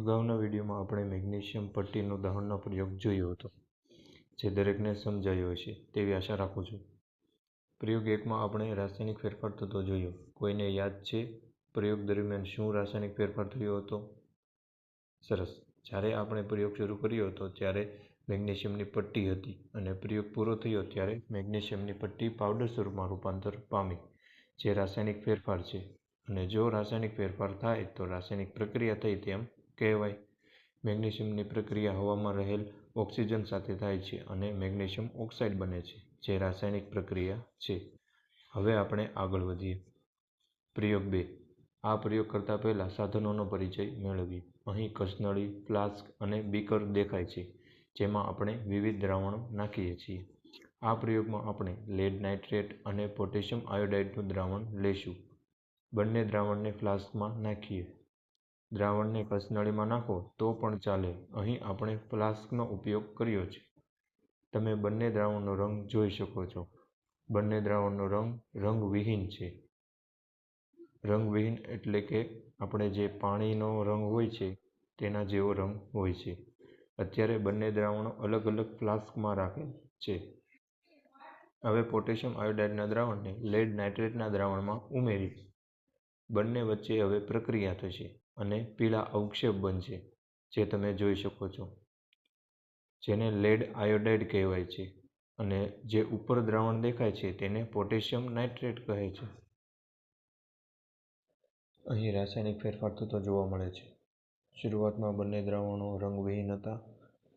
અગાઉના વિડીયોમાં આપણે મેગ્નેશિયમ પટ્ટીનો દહનનો પ્રયોગ જોયો હતો, જે દરેકને સમજાયો હશે તેવી આશા રાખું છું. પ્રયોગ એકમાં આપણે રાસાયણિક ફેરફાર થતો જોયો. કોઈને યાદ છે પ્રયોગ દરમિયાન શું રાસાયણિક ફેરફાર થયો હતો? સરસ. જ્યારે આપણે પ્રયોગ શરૂ કર્યો હતો ત્યારે મેગ્નેશિયમની પટ્ટી હતી અને પ્રયોગ પૂરો થયો ત્યારે મેગ્નેશિયમની પટ્ટી પાવડર સ્વરૂપમાં રૂપાંતર પામી, જે રાસાયણિક ફેરફાર છે. અને જો રાસાયણિક ફેરફાર થાય તો રાસાયણિક પ્રક્રિયા થઈ તેમ કહેવાય. મેગ્નેશિયમની પ્રક્રિયા હવામાં રહેલ ઓક્સિજન સાથે થાય છે અને મેગ્નેશિયમ ઓક્સાઇડ બને છે, જે રાસાયણિક પ્રક્રિયા છે. હવે આપણે આગળ વધીએ. પ્રયોગ બે. આ પ્રયોગ કરતાં પહેલાં સાધનોનો પરિચય મેળવીએ. અહીં કસનળી ફ્લાસ્ક અને બીકર દેખાય છે, જેમાં આપણે વિવિધ દ્રાવણો નાખીએ છીએ. આ પ્રયોગમાં આપણે લેડ નાઇટ્રેટ અને પોટેશિયમ આયોડાઇડનું દ્રાવણ લઈશું. બંને દ્રાવણને ફ્લાસ્કમાં નાખીએ. દ્રાવણને કસનળીમાં નાખો તો પણ ચાલે. અહીં આપણે ફ્લાસ્કનો ઉપયોગ કર્યો છે. તમે બંને દ્રાવણનો રંગ જોઈ શકો છો. બંને દ્રાવણનો રંગ રંગવિહીન છે. રંગવિહીન એટલે કે આપણે જે પાણીનો રંગ હોય છે, તેના જેવો રંગ હોય છે. અત્યારે બંને દ્રાવણો અલગ અલગ ફ્લાસ્કમાં રાખેલ છે. હવે પોટેશિયમ આયોડાઇડના દ્રાવણને લેડ નાઇટ્રેટના દ્રાવણમાં ઉમેરી બંને વચ્ચે હવે પ્રક્રિયા થશે અને પીળા અવક્ષેપ બનશે, જે તમે જોઈ શકો છો. જેને લેડ આયોડાઇડ કહેવાય છે અને જે ઉપર દ્રાવણ દેખાય છે તેને પોટેશિયમ નાઇટ્રેટ કહે છે. અહીં રાસાયણિક ફેરફાર થતો જોવા મળે છે. શરૂઆતમાં બંને દ્રાવણો રંગવિહીન હતા.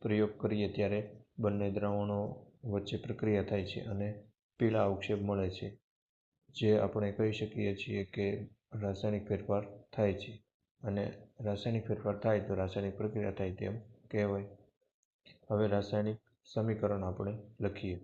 પ્રયોગ કરીએ ત્યારે બંને દ્રાવણો વચ્ચે પ્રક્રિયા થાય છે અને પીળા અવક્ષેપ મળે છે. જે આપણે કહી શકીએ છીએ કે રાસાયણિક ફેરફાર થાય છે. અને રાસાયણિક ફેરફાર થાય તો રાસાયણિક પ્રક્રિયા થાય તેમ કહેવાય. હવે રાસાયણિક સમીકરણ આપણે લખીએ.